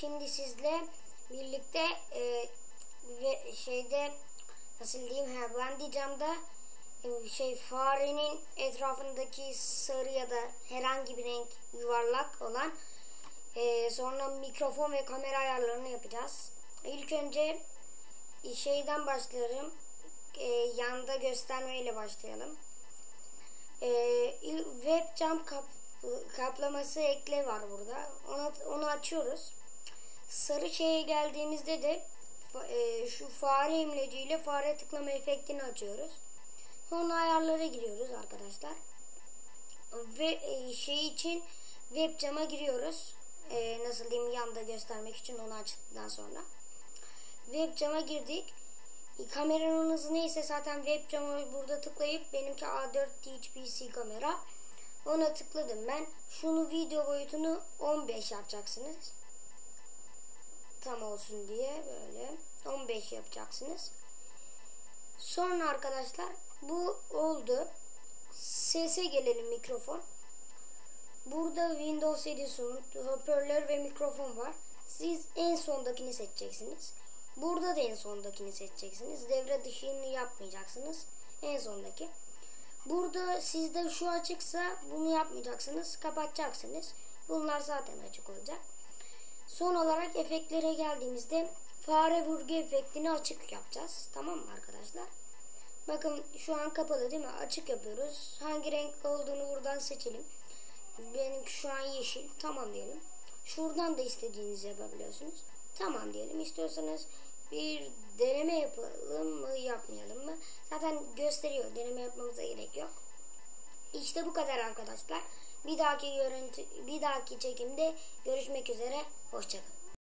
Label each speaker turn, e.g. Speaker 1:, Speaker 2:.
Speaker 1: Şimdi sizle birlikte e, ve şeyde nasıl diyeyim ha ben diyeceğim de e, şey farenin etrafındaki sarı ya da herhangi bir renk yuvarlak olan e, sonra mikrofon ve kamera ayarlarını yapacağız. İlk önce e, şeyden başlarım. E, yanda göstermeyle başlayalım. E, webcam kap, kaplaması ekle var burada. Onu, onu açıyoruz. Sarı şeye geldiğimizde de e, şu fare imleciyle fare tıklama efektini açıyoruz. Sonra ayarlara giriyoruz arkadaşlar. Ve e, şey için webcam'a giriyoruz. E, nasıl diyeyim yanda göstermek için onu açtıktan sonra. Webcam'a girdik. E, kameranın hızı neyse zaten webcam'a burada tıklayıp benimki A4 DHPC kamera. Ona tıkladım ben. Şunu video boyutunu 15 yapacaksınız. Tam olsun diye böyle 15 yapacaksınız. Sonra arkadaşlar bu oldu. Sese gelelim mikrofon. Burada Windows 7 Sound, hoparlör ve mikrofon var. Siz en sondakini seçeceksiniz. Burada da en sondakini seçeceksiniz. Devre dışını yapmayacaksınız. En sondaki. Burada sizde şu açıksa bunu yapmayacaksınız. Kapatacaksınız. Bunlar zaten açık olacak. Son olarak efektlere geldiğimizde fare vurgu efektini açık yapacağız. Tamam mı arkadaşlar? Bakın şu an kapalı değil mi? Açık yapıyoruz. Hangi renk olduğunu buradan seçelim. Benimki şu an yeşil. Tamam diyelim. Şuradan da istediğinizi yapabiliyorsunuz. Tamam diyelim. İstiyorsanız bir deneme yapalım mı yapmayalım mı? Zaten gösteriyor. Deneme yapmamıza gerek yok. İşte bu kadar arkadaşlar. Bir dahaki görüntü, bir dahaki çekimde görüşmek üzere. Hoşçakalın.